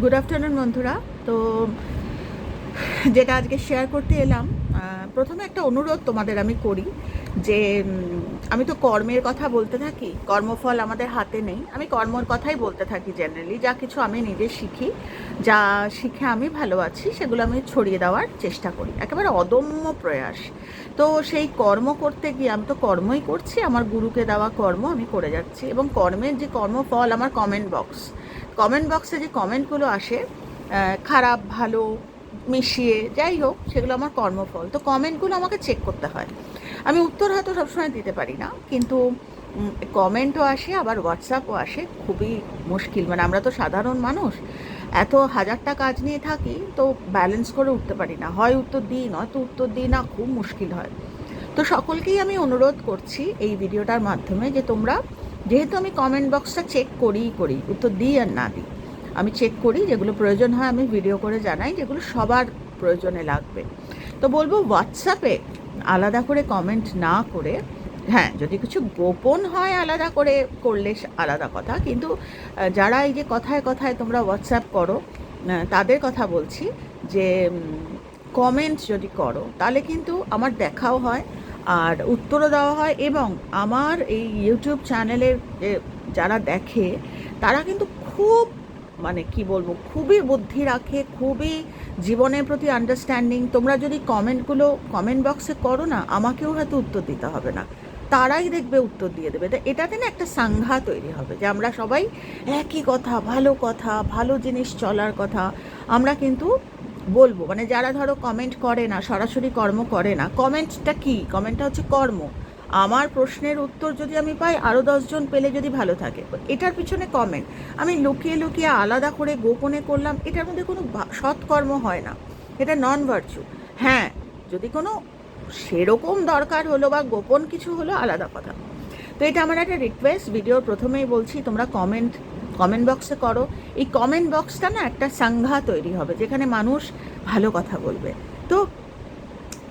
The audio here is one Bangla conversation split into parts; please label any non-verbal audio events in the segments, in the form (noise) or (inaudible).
গুড আফটারনুন বন্ধুরা। তো, যেটা আজকে শেয়ার করতে এলাম প্রথমে একটা অনুরোধ তোমাদের আমি করি যে আমি তো কর্মের কথা বলতে থাকি, কর্মফল আমাদের হাতে নেই। আমি কর্মর কথাই বলতে থাকি জেনারেলি যা কিছু আমি নিজে শিখি, যা শিখে আমি ভালো আছি, সেগুলো আমি ছড়িয়ে দেওয়ার চেষ্টা করি। একেবারে অদম্য প্রয়াস। তো, সেই কর্ম করতে গিয়ে আমি তো কর্মই করছি, আমার গুরুকে দেওয়া কর্ম আমি করে যাচ্ছি, এবং কর্মের যে কর্মফল, আমার কমেন্ট বক্স কমেন্ট বক্সে যে কমেন্টগুলো আসে খারাপ, ভালো, মিশিয়ে, যাই হোক, সেগুলো আমার কর্মফল। তো কমেন্টগুলো আমাকে চেক করতে হয়। আমি উত্তর হয়তো সবসময় দিতে পারি না, কিন্তু কমেন্টও আসে, আবার হোয়াটসঅ্যাপও আসে, খুবই মুশকিল। মানে আমরা তো সাধারণ মানুষ, এত হাজারটা কাজ নিয়ে থাকি, তো ব্যালেন্স করে উঠতে পারি না। হয় উত্তর দিই নয়তো উত্তর দিই না, খুব মুশকিল হয়। তো সকলকেই আমি অনুরোধ করছি এই ভিডিওটার মাধ্যমে যে তোমরা যেহেতু আমি কমেন্ট বক্সটা চেক করিই করি উত্তর দিই আর না দিই। আমি চেক করি যেগুলো প্রয়োজন হয়, আমি ভিডিও করে জানাই যেগুলো সবার প্রয়োজনে লাগবে। তো বলব হোয়াটসঅ্যাপে আলাদা করে কমেন্ট না করে হ্যাঁ যদি কিছু গোপন হয় আলাদা করে করলে আলাদা কথা। কিন্তু যারা এই যে কথায় কথায় তোমরা হোয়াটসঅ্যাপ করো তাদের কথা বলছি যে কমেন্ট যদি করো, তাহলে কিন্তু আমার দেখাও হয়। আর উত্তরও দেওয়া হয় এবং আমার এই ইউটিউব চ্যানেলের যারা দেখে, তারা কিন্তু খুব মানে কি বলব, খুবই বুদ্ধি রাখে, খুবই জীবনের প্রতি আন্ডারস্ট্যান্ডিং তোমরা যদি কমেন্টগুলো কমেন্ট বক্সে করো না, আমাকেও হয়তো উত্তর দিতে হবে না। তারাই দেখবে উত্তর দিয়ে দেবে। এটাতে না একটা সাংঘা তৈরি হবে যে আমরা সবাই একই কথা, ভালো কথা, ভালো জিনিস চলার কথা। আমরা কিন্তু বলব মানে যারা ধরো কমেন্ট করে না, সরাসরি কর্ম করে না কমেন্টটা কি? কমেন্টটা হচ্ছে কর্ম। আমার প্রশ্নের উত্তর যদি আমি পাই আরও দশজন পেলে যদি ভালো থাকে। এটার পিছনে কমেন্ট আমি লুকিয়ে লুকিয়ে আলাদা করে গোপনে করলাম, এটার মধ্যে কোনো সৎকর্ম হয় না। এটা নন ভার্চু হ্যাঁ যদি কোনো সেরকম দরকার হলো বা গোপন কিছু হলো, আলাদা কথা। তো এটা আমার একটা রিকোয়েস্ট ভিডিওর প্রথমেই বলছি, তোমরা কমেন্ট কমেন্ট বক্সে করো। এই কমেন্ট বক্সটা না একটা সাংঘা তৈরি হবে, যেখানে মানুষ ভালো কথা বলবে। তো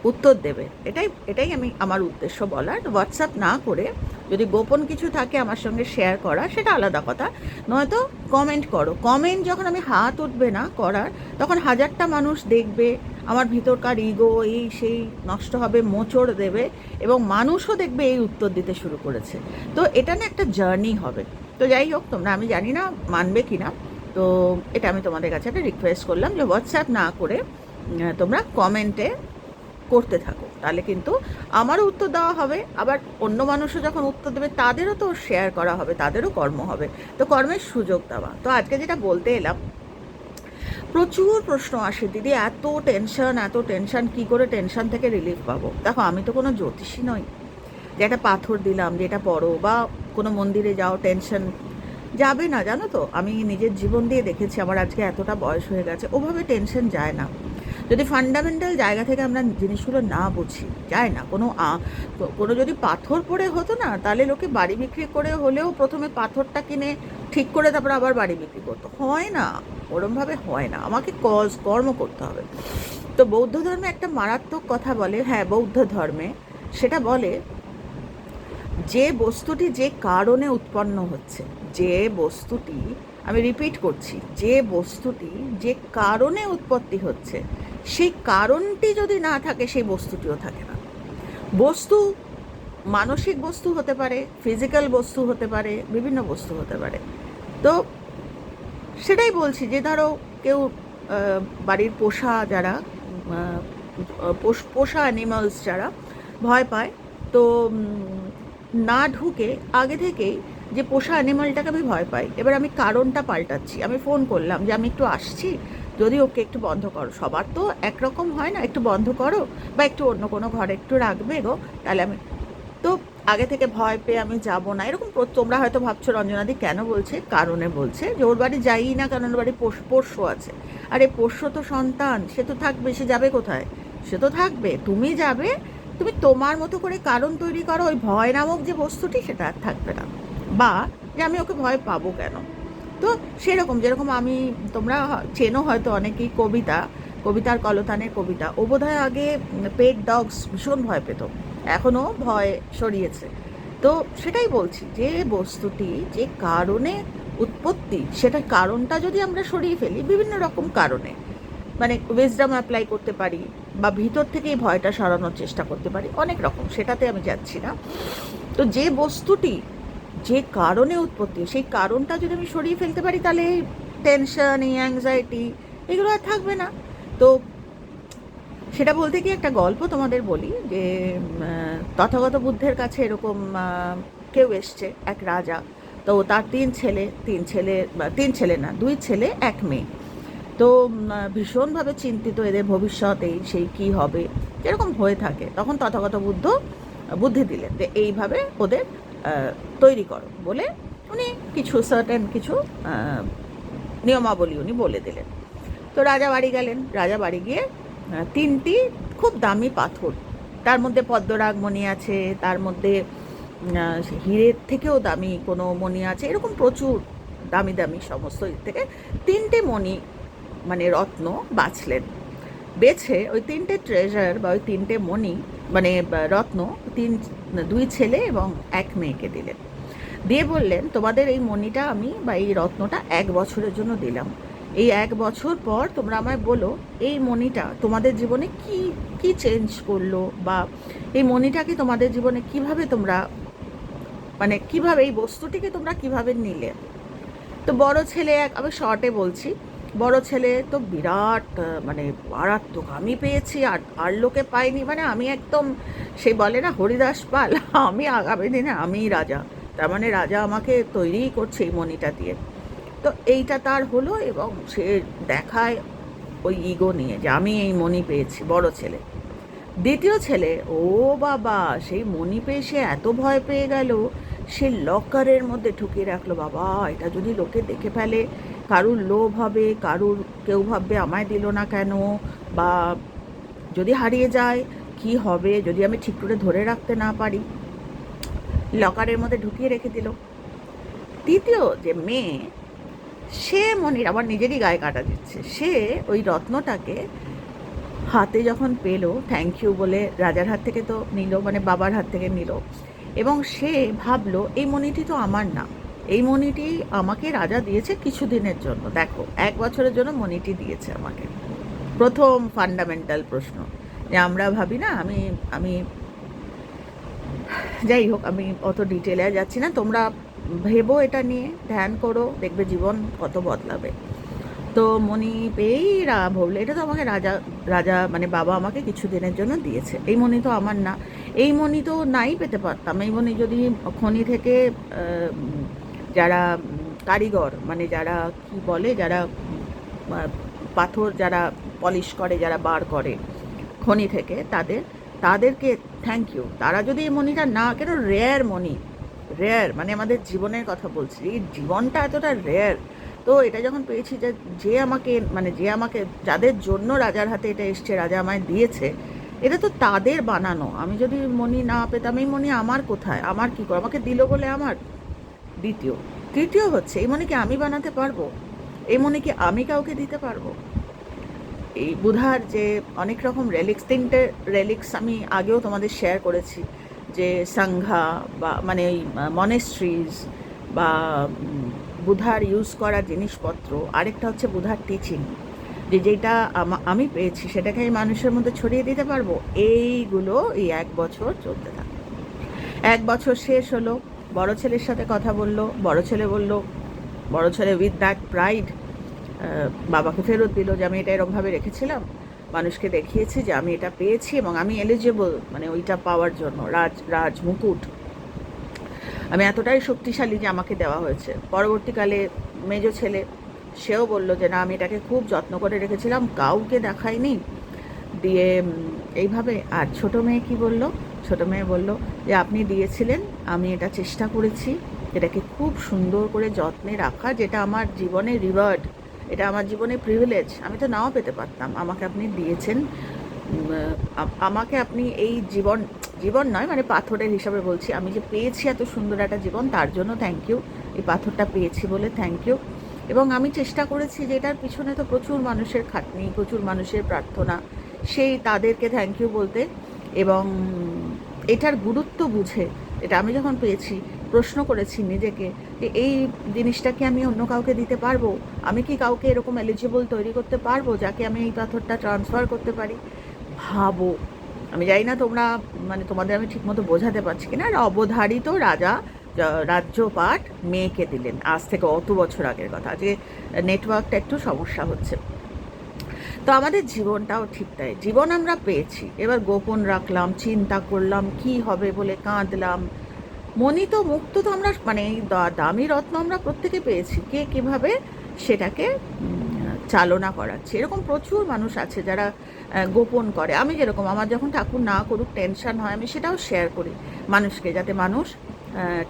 উত্তর দেবে। এটাই এটাই আমি আমার উদ্দেশ্য বলার। হোয়াটসঅ্যাপ না করে যদি গোপন কিছু থাকে আমার সঙ্গে শেয়ার করা, সেটা আলাদা কথা। নয়তো কমেন্ট করো। কমেন্ট যখন আমি হাত উঠবে না করার, তখন হাজারটা মানুষ দেখবে, আমার ভিতরকার ইগো এই সেই নষ্ট হবে, মোচড় দেবে এবং মানুষও দেখবে এই উত্তর দিতে শুরু করেছে। তো এটা না একটা জার্নি হবে। তো যাই হোক, তোমরা আমি জানি না মানবে কি না তো এটা আমি তোমাদের কাছে একটা রিকোয়েস্ট করলাম যে হোয়াটসঅ্যাপ না করে তোমরা কমেন্টে করতে থাকো। তাহলে কিন্তু আমারও উত্তর দেওয়া হবে, আবার অন্য মানুষও যখন উত্তর দেবে, তাদেরও তো শেয়ার করা হবে, তাদেরও কর্ম হবে। তো কর্মের সুযোগ দেওয়া। তো আজকে যেটা বলতে এলাম, প্রচুর প্রশ্ন আসে, দিদি এত টেনশন এত টেনশন কি করে টেনশন থেকে রিলিফ পাবো? দেখো, আমি তো কোনো জ্যোতিষী নই। যে একটা পাথর দিলাম, যে এটা পড়ো বা কোনো মন্দিরে যাও টেনশন যাবে না, জানো তো? আমি নিজের জীবন দিয়ে দেখেছি, আমার আজকে এতটা বয়স হয়ে গেছে, ওভাবে টেনশন যায় না। যদি ফান্ডামেন্টাল জায়গা থেকে আমরা জিনিসগুলো না বুঝি, যায় না, কোনো কোনো যদি পাথর পড়ে হতো না, তাহলে লোকে বাড়ি বিক্রি করে হলেও প্রথমে পাথরটা কিনে ঠিক করে তারপর আবার বাড়ি বিক্রি করতো। হয় না, ওরমভাবে হয় না, আমাকে কজ, কর্ম করতে হবে। তো বৌদ্ধ ধর্মে একটা মারাত্মক কথা বলে হ্যাঁ বৌদ্ধ ধর্মে, সেটা বলে যে বস্তুটি যে কারণে উৎপন্ন হচ্ছে, যে বস্তুটি, আমি রিপিট করছি, যে বস্তুটি যে কারণে উৎপত্তি হচ্ছে, সেই কারণটি যদি না থাকে, সেই বস্তুটিও থাকে না। বস্তু মানসিক বস্তু হতে পারে ফিজিক্যাল বস্তু হতে পারে, বিভিন্ন বস্তু হতে পারে। তো সেটাই বলছি যে, ধরো কেউ বাড়ির পোষা যারা পোষ- অ্যানিমালস যারা ভয় পায়, তো না ঢুকে আগে থেকেই যে পোষা অ্যানিমালটাকে আমি ভয় পাই। এবার আমি কারণটা পাল্টাচ্ছি। আমি ফোন করলাম যে, আমি একটু আসছি। যদি ওকে একটু বন্ধ করো। সবার তো একরকম হয় না, একটু বন্ধ করো বা একটু অন্য কোনো ঘরে একটু রাখবে গো, তাহলে আমি তো আগে থেকে ভয় পেয়ে আমি যাব না। এরকম তোমরা হয়তো ভাবছ, রঞ্জনাদি কেন বলছে? কারণে বলছে। যে, ওর বাড়ি যাই না কারণ ওর বাড়ি পোষ- পোষ্য আছে। আরে, পোষ্য তো সন্তান, সে তো থাকবে, সে যাবে কোথায়? সে তো থাকবে, তুমি যাবে তুমি তোমার মতো করে কারণ তৈরি করো, ওই ভয় নামক যে বস্তুটি সেটা আর থাকবে না। বা যে আমি ওকে ভয় পাবো কেন? তো সেরকম, যেরকম আমি, তোমরা চেনো হয়তো অনেকেই কবিতা, কবিতার কলতানের কবিতা। ও বোধহয় আগে পেট, ডগস ভীষণ ভয় পেত। এখনও ভয় সরিয়েছে। তো সেটাই বলছি, যে বস্তুটি যে কারণে উৎপত্তি, সেটার কারণটা যদি আমরা সরিয়ে ফেলি, বিভিন্ন রকম কারণে। মানে উইজডম অ্যাপ্লাই করতে পারি বা ভিতর থেকেই ভয়টা সরানোর চেষ্টা করতে পারি, অনেক রকম, সেটাতে আমি যাচ্ছি না। তো যে বস্তুটি, যে কারণে উৎপত্তি, সেই কারণটা যদি আমি সরিয়ে ফেলতে পারি, তাহলে এই টেনশন এই অ্যাংজাইটি এগুলো আর থাকবে না। তো সেটা বলতে কি একটা গল্প তোমাদের বলি যে তথাগত বুদ্ধের কাছে এরকম কেউ এসছে, এক রাজা। তো তার তিন ছেলে তিন ছেলে তিন ছেলে না, দুই ছেলে, এক মেয়ে। তো ভীষণভাবে চিন্তিত এদের ভবিষ্যৎ এই সেই কী হবে। এরকম হয়ে থাকে, তখন তথাগত বুদ্ধ বুদ্ধি দিলেন যে এইভাবে ওদের তৈরি করো বলে উনি কিছু সার্টেন কিছু নিয়মাবলী উনি বলে দিলেন। তো রাজা বাড়ি গেলেন, রাজা বাড়ি গিয়ে তিনটি খুব দামি পাথর, তার মধ্যে পদ্মরাগ মণি আছে, তার মধ্যে হীরের থেকেও দামি কোনো মণি আছে, এরকম প্রচুর দামি দামি সমস্ত থেকে তিনটে মণি মানে রত্ন বাছলেন। বেছে ওই তিনটে ট্রেজার বা ওই তিনটে মণি মানে রত্ন তিন, দুই ছেলে এবং এক মেয়েকে দিলেন। দিয়ে বললেন, তোমাদের এই মণিটা আমি বা এই রত্নটা এক বছরের জন্য দিলাম। এই এক বছর পর তোমরা আমায় বলো, এই মণিটা তোমাদের জীবনে কি কি চেঞ্জ করল? বা এই মণিটাকে তোমাদের জীবনে কীভাবে তোমরা মানে কীভাবে এই বস্তুটিকে তোমরা কীভাবে নিলে? তো বড় ছেলে এক, আমি শর্টে বলছি বড় ছেলে তো বিরাট মানে মারাত্মক। আমি পেয়েছি আর আর লোকে পাইনি মানে আমি একদম, সে বলে না, হরিদাস পাল। (laughs) আমি আগামী দিনে আমিই রাজা। তার মানে রাজা আমাকে তৈরিই করছে এই মণিটা দিয়ে। তো এইটা তার হলো এবং সে দেখায় ওই ইগো নিয়ে যে আমি এই মণি পেয়েছি, বড় ছেলে। দ্বিতীয় ছেলে, ও বাবা, সেই মণি পেয়ে সে এত ভয় পেয়ে গেল, সে লকারের মধ্যে ঢুকিয়ে রাখল। বাবা, এটা যদি লোকে দেখে ফেলে কারুর লোভ হবে, কারুর কেউ ভাববে আমায় দিল না কেন? বা যদি হারিয়ে যায়, কি হবে? যদি আমি ঠিক করে ধরে রাখতে না পারি? লকারের মধ্যে ঢুকিয়ে রেখে দিল। তৃতীয় যে মেয়ে, সে মনির আমার নিজেরই গায়ে কাটা দিচ্ছে। সে ওই রত্নটাকে হাতে যখন পেল থ্যাংক ইউ বলে রাজার হাত থেকে তো নিল মানে বাবার হাত থেকে নিল। এবং সে ভাবলো, এই মনিটি তো আমার না। এই মণিটি আমাকে রাজা দিয়েছে কিছুদিনের জন্য। দেখো, এক বছরের জন্য মণিটি দিয়েছে আমাকে। প্রথম ফান্ডামেন্টাল প্রশ্ন। যে আমরা ভাবি না, আমি আমি যাই হোক, আমি অত ডিটেলে যাচ্ছি না। তোমরা ভেবো এটা নিয়ে, ধ্যান করো, দেখবে জীবন কত বদলাবে। তো মণি পেয়েই রা, ভাবলো, এটা তো আমাকে রাজা রাজা মানে বাবা আমাকে কিছুদিনের জন্য দিয়েছে। এই মণি তো আমার না। এই মণি তো নাই পেতে পারতাম। এই মণি যদি খনি থেকে যারা কারিগর মানে যারা কি বলে, যারা পাথর যারা পলিশ করে, যারা বার করে খনি থেকে, তাদের, তাদেরকে থ্যাংক ইউ তারা যদি এই মণিটা না, কেন রেয়ার মণি? রেয়ার মানে আমাদের জীবনের কথা বলছি, এই জীবনটা এতটা রেয়ার তো এটা যখন পেয়েছি যে যে আমাকে মানে যে আমাকে, যাদের জন্য রাজার হাতে এটা এসছে, রাজা আমায় দিয়েছে, এটা তো তাদের বানানো। আমি যদি মণি না পেতাম, এই মণি আমার কোথায়? আমার কি করে? আমাকে দিল বলে আমার? দ্বিতীয়। তৃতীয় হচ্ছে, এই মনে কি আমি বানাতে পারব? এই মনে কি আমি কাউকে দিতে পারব? এই বুধার যে অনেক রকম রেলিক্স তিনটে রেলিক্স আমি আগেও তোমাদের শেয়ার করেছি। যে সংঘা বা মানে ওই মনেস্ট্রিজ বা বুধার ইউজ করা জিনিসপত্র। আরেকটা হচ্ছে বুধার টিচিং যে যেটা আমি পেয়েছি, সেটাকে আমি মানুষের মধ্যে ছড়িয়ে দিতে পারব? এইগুলো এই এক বছর চলতে থাকে। এক বছর শেষ হলো। বড় ছেলের সাথে কথা বলল, বড় ছেলে বলল, বড় ছেলে উইথ দ্যাট প্রাইড বাবাকে ফেরত দিল যে আমি এটা এরকমভাবে রেখেছিলাম। মানুষকে দেখিয়েছি যে আমি এটা পেয়েছি এবং আমি এলিজিবল মানে ওইটা পাওয়ার জন্য, রাজ রাজ মুকুট। আমি এতটাই শক্তিশালী যে আমাকে দেওয়া হয়েছে। পরবর্তীকালে মেজ ছেলে, সেও বলল যে না, আমি এটাকে খুব যত্ন করে রেখেছিলাম, কাউকে দেখাইনি। দিয়ে এইভাবে, আর ছোট মেয়ে কি বলল? ছোট মেয়ে বলল যে আপনি দিয়েছিলেন, আমি এটা চেষ্টা করেছি। এটাকে খুব সুন্দর করে যত্নে রাখা, যেটা আমার জীবনে রিওয়ার্ড এটা আমার জীবনে প্রিভিলেজ আমি তো নাও পেতে পারতাম। আমাকে আপনি দিয়েছেন আমাকে আপনি এই জীবন জীবন নয় মানে পাথরের হিসাবে বলছি, আমি যে পেয়েছি এত সুন্দর একটা জীবন, তার জন্য থ্যাংক ইউ এই পাথরটা পেয়েছি বলে থ্যাংক ইউ এবং আমি চেষ্টা করেছি যে এটার পিছনে তো প্রচুর মানুষের খাটনি, প্রচুর মানুষের প্রার্থনা, সেই তাদেরকে থ্যাংক ইউ বলতে। এবং এটার গুরুত্ব বুঝে, এটা আমি যখন পেয়েছি, প্রশ্ন করেছি নিজেকে যে এই জিনিসটা কি আমি অন্য কাউকে দিতে পারব? আমি কি কাউকে এরকম এলিজিবল তৈরি করতে পারব, যাকে আমি এই পাথরটা ট্রান্সফার করতে পারি? ভাবো। আমি জানি না তোমরা মানে তোমাদের আমি ঠিকমতো বোঝাতে পারছি কিনা। আর অবধারিত রাজা রাজ্যপাট মেয়েকে দিলেন। আজ থেকে অত বছর আগের কথা যে নেটওয়ার্কটা একটু সমস্যা হচ্ছে। তো আমাদের জীবনটাও ঠিক তাই। জীবন আমরা পেয়েছি। এবার গোপন রাখলাম, চিন্তা করলাম, কি হবে বলে কাঁদলাম। মনিত মুক্ত তো আমরা মানে দামি রত্ন আমরা প্রত্যেকে পেয়েছি। কে কীভাবে সেটাকে চালনা করাচ্ছে এরকম প্রচুর মানুষ আছে যারা গোপন করে। আমি যেরকম, আমার যখন ঠাকুর না করুক টেনশন হয়, আমি সেটাও শেয়ার করি মানুষকে যাতে মানুষ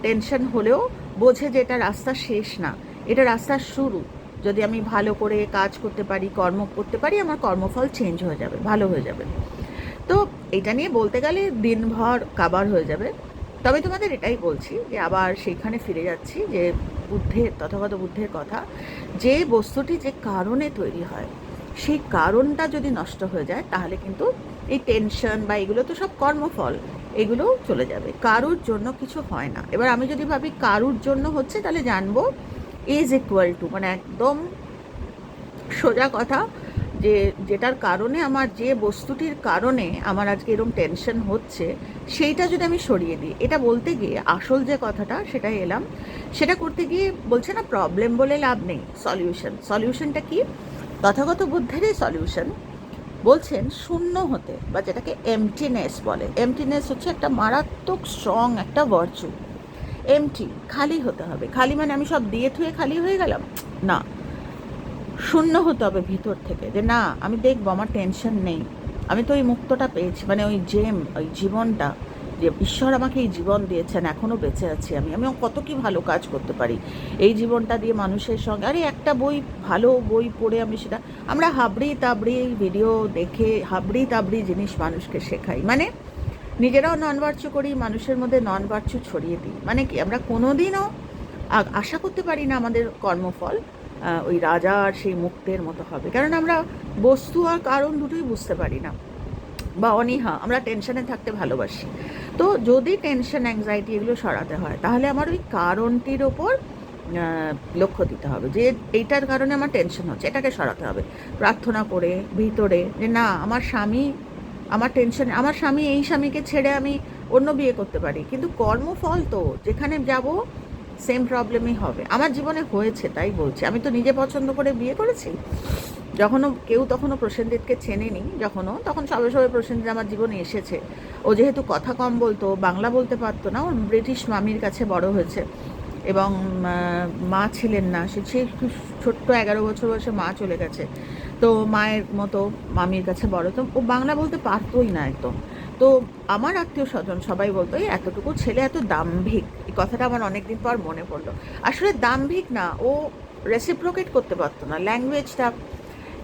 টেনশন হলেও বোঝে যে এটা রাস্তা শেষ না। এটা রাস্তার শুরু। যদি আমি ভালো করে কাজ করতে পারি, কর্ম করতে পারি, আমার কর্মফল চেঞ্জ হয়ে যাবে, ভালো হয়ে যাবে। তো এটা নিয়ে বলতে গেলে দিনভর কাবার হয়ে যাবে। তবে তোমাদের এটাই বলছি যে আবার সেইখানে ফিরে যাচ্ছি যে বুদ্ধের, তথাগত বুদ্ধের কথা, যে বস্তুটি যে কারণে তৈরি হয়, সেই কারণটা যদি নষ্ট হয়ে যায়, তাহলে কিন্তু এই টেনশন বা এগুলো তো সব কর্মফল এগুলোও চলে যাবে। কারুর জন্য কিছু হয় না। এবার আমি যদি ভাবি কারুর জন্য হচ্ছে, তাহলে জানব ইজ ইকুয়াল টু মানে একদম সোজা কথা যে যেটার কারণে আমার যে বস্তুটির কারণে আমার আজকে এরকম টেনশন হচ্ছে, সেইটা যদি আমি সরিয়ে দিই, এটা বলতে গিয়ে আসল যে কথাটা সেটা এলাম, সেটা করতে গিয়ে বলছে না প্রবলেম বলে লাভ নেই সলিউশন সলিউশনটা কি? তথাগত বুদ্ধেরই সলিউশন বলছেন শূন্য হতে বা যেটাকে এমটিনেস বলে এমটিনেস হচ্ছে একটা মারাত্মক স্ট্রং একটা ভার্চু এমটি খালি হতে হবে। খালি মানে আমি সব দিয়ে থুয়ে খালি হয়ে গেলাম? না। শূন্য হতে হবে ভিতর থেকে যে না, আমি দেখব, আমার টেনশন নেই। আমি তো ওই মুক্তটা পেয়েছি মানে ওই জেম ওই জীবনটা, যে ঈশ্বর আমাকে এই জীবন দিয়েছেন এখনও বেঁচে আছি আমি। আমি কত কি ভালো কাজ করতে পারি। এই জীবনটা দিয়ে মানুষের সঙ্গে, আরে একটা বই, ভালো বই পড়ে আমি সেটা, আমরা হাবড়ি তাবড়ি ভিডিও দেখে হাবড়ি তাবড়ি জিনিস মানুষকে শেখাই। মানে নিজেরাও নন ভার্চু করি, মানুষের মধ্যে নন ভার্চু ছড়িয়ে দিই। মানে কি, আমরা কোনোদিনও আ- আশা করতে পারি না আমাদের কর্মফল ওই রাজার সেই মুক্তের মতো হবে। কারণ আমরা বস্তু আর কারণ দুটোই বুঝতে পারি না। বা অনীহা, আমরা টেনশনে থাকতে ভালোবাসি। তো যদি টেনশন অ্যাংজাইটি এগুলো সরাতে হয়, তাহলে আমার ওই কারণটির ওপর লক্ষ্য দিতে হবে। যে এইটার কারণে আমার টেনশন হচ্ছে, এটাকে সরাতে হবে। প্রার্থনা করে, ভিতরে, যে না, আমার স্বামী আমার টেনশন আমার স্বামী এই স্বামীকে ছেড়ে আমি অন্য বিয়ে করতে পারি। কিন্তু কর্মফল তো, যেখানে যাব সেম প্রবলেমই হবে। আমার জীবনে হয়েছে, তাই বলছি। আমি তো নিজে পছন্দ করে বিয়ে করেছি। যখনও কেউ তখনও প্রসেনজিৎকে চেনেনি, যখনও, তখন সবে সবে প্রসেনজিৎ আমার জীবনে এসেছে। ও যেহেতু কথা কম বলতো, বাংলা বলতে পারতো না ওর ব্রিটিশ মামির কাছে বড় হয়েছে। এবং মা ছিলেন না। সে সে ছোট্ট এগারো বছর বয়সে মা চলে গেছে। তো মায়ের মতো মামির কাছে বড়। তো ও বাংলা বলতে পারতোই না একদম। তো আমার আত্মীয় স্বজন সবাই বলতো, এই এতটুকু ছেলে এত দাম্ভিক। এই কথাটা আমার অনেকদিন পর মনে পড়ল। আসলে দাম্ভিক না, ও রেসিপ্রোকেট করতে পারতো না ল্যাঙ্গুয়েজটা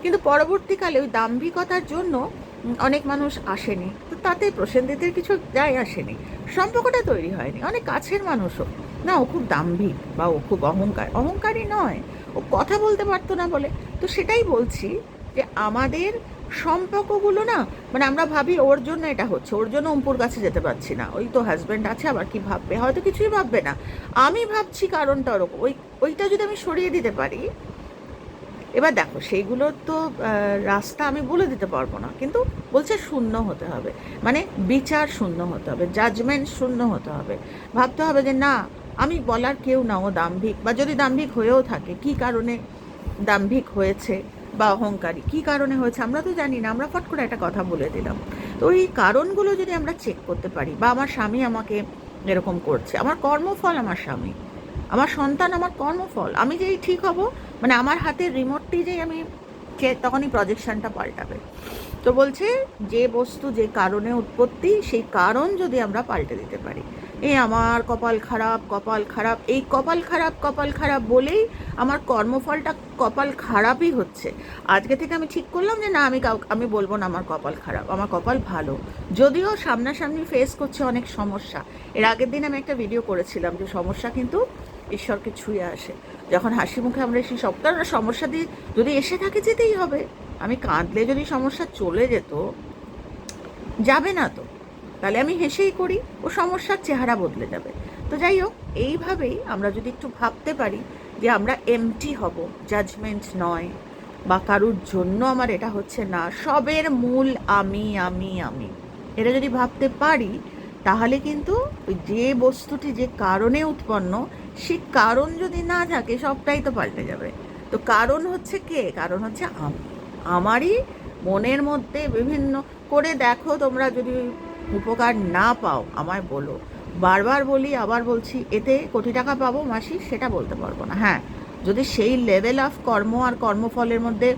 কিন্তু পরবর্তীকালে ওই দাম্ভিকতার জন্য অনেক মানুষ আসেনি। তো তাতে প্রসেনজিতের কিছু যায় আসেনি। সম্পর্কটা তৈরি হয়নি। অনেক কাছের মানুষও। না, ও খুব দাম্ভিক বা ও খুব অহংকার। অহংকারী নয়। ও কথা বলতে পারতো না বলে। তো সেটাই বলছি যে, আমাদের সম্পর্কগুলো না মানে আমরা ভাবি ওর জন্য এটা হচ্ছে, ওর জন্য অম্পুর কাছে যেতে পারছি না। ওই তো হাজব্যান্ড আছে, আবার কি ভাববে? হয়তো কিছুই ভাববে না। আমি ভাবছি কারণটা ওরকম ওই, ওইটা যদি আমি সরিয়ে দিতে পারি, এবার দেখো, সেইগুলোর তো রাস্তা আমি বলে দিতে পারব না। কিন্তু বলছে শূন্য হতে হবে। মানে বিচার শূন্য হতে হবে জাজমেন্ট শূন্য হতে হবে। ভাবতে হবে যে, না আমি বলার কেউ না, ও দাম্ভিক। বা যদি দাম্ভিক হয়েও থাকে, কি কারণে দাম্ভিক হয়েছে বা অহংকারী? কি কারণে হয়েছে? আমরা তো জানি না, আমরা ফট করে একটা কথা বলে দিলাম। তো এই কারণগুলো যদি আমরা চেক করতে পারি, বা আমার স্বামী আমাকে এরকম করছে, আমার কর্মফল আমার স্বামী, আমার সন্তান আমার কর্মফল, আমি যেই ঠিক হব? মানে আমার হাতের রিমোটটি যেই আমি তখনই প্রজেকশনটা পাল্টাবে। তো বলছে, যে বস্তু যে কারণে উৎপত্তি, সেই কারণ যদি আমরা পাল্টে দিতে পারি। এই আমার কপাল খারাপ কপাল খারাপ। এই কপাল খারাপ কপাল খারাপ বলেই আমার কর্মফলটা কপাল খারাপই হচ্ছে। আজকে থেকে আমি ঠিক করলাম যে না, আমি আমি বলব না আমার কপাল খারাপ, আমার কপাল ভালো। যদিও সামনাসামনি ফেস করছে অনেক সমস্যা। এর আগের দিন আমি একটা ভিডিও করেছিলাম যে সমস্যা কিন্তু ঈশ্বরকে ছুঁয়ে আসে। যখন হাসি মুখে আমরা সেই সব কারণ সমস্যা দিয়ে যদি এসে থাকে যেতেই হবে। আমি কাঁদলে যদি সমস্যা চলে যেত, যাবে না তো। তাহলে আমি হেসেই করি, ও সমস্যার চেহারা বদলে যাবে। তো যাই হোক, এইভাবেই আমরা যদি একটু ভাবতে পারি যে আমরা এমটি হব জাজমেন্ট নয়, বা কারুর জন্য আমার এটা হচ্ছে না, সবের মূল আমি আমি আমি। এটা যদি ভাবতে পারি, তাহলে কিন্তু যে বস্তুটি যে কারণে উৎপন্ন, সে কারণ যদি না থাকে, সবটাই তো পাল্টে যাবে। তো কারণ হচ্ছে কে? কারণ হচ্ছে আমি, আমারই মনের মধ্যে বিভিন্ন, করে দেখো তোমরা যদি উপকার না পাও, আমায় বলো। বারবার বলি, আবার বলছি, এতে কোটি টাকা পাবো মাসি? সেটা বলতে পারব না। হ্যাঁ যদি সেই লেভেল অফ কর্ম আর কর্মফলের মধ্যে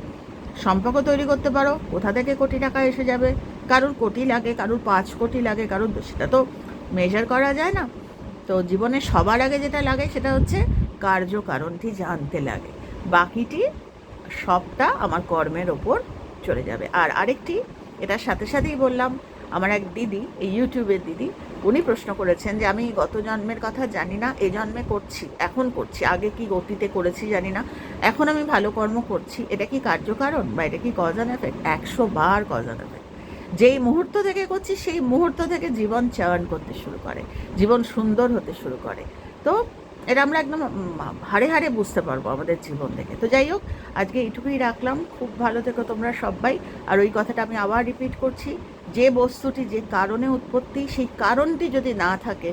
সম্পর্ক তৈরি করতে পারো, কোথা থেকে কোটি টাকা এসে যাবে? কারুর কোটি লাগে, কারুর পাঁচ কোটি লাগে, কারুর সেটা তো মেজার করা যায় না। তো জীবনে সবার আগে যেটা লাগে, সেটা হচ্ছে কার্যকারণটি জানতে লাগে। বাকিটি সবটা আমার কর্মের ওপর চলে যাবে। আর আরেকটি, এটার সাথে সাথেই বললাম আমার এক দিদি, এই ইউটিউবের দিদি, উনি প্রশ্ন করেছেন যে, আমি গত জন্মের কথা জানি না এই জন্মে করছি, এখন করছি, আগে কি গতিতে করেছি জানি না, এখন আমি ভালো কর্ম করছি, এটা কি কার্যকারণ বা এটা কি কজ অ্যান্ড এফেক্ট একশো বার কজ অ্যান্ড এফেক্ট যেই মুহূর্ত থেকে করছি, সেই মুহূর্ত থেকে জীবন চয়ন করতে শুরু করে, জীবন সুন্দর হতে শুরু করে। তো এটা আমরা একদম হাড়ে হাড়ে বুঝতে পারব আমাদের জীবন থেকে। তো যাই হোক, আজকে এইটুকুই রাখলাম। খুব ভালো থেকো তোমরা সবাই। আর ওই কথাটা আমি আবার রিপিট করছি, যে বস্তুটি যে কারণে উৎপত্তি, সেই কারণটি যদি না থাকে,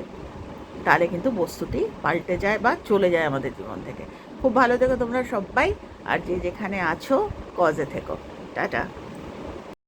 তাহলে কিন্তু বস্তুটি পাল্টে যায় বা চলে যায় আমাদের জীবন থেকে। খুব ভালো থেকো তোমরা সবাই। আর যে যেখানে আছো কজে থেকো। টাটা।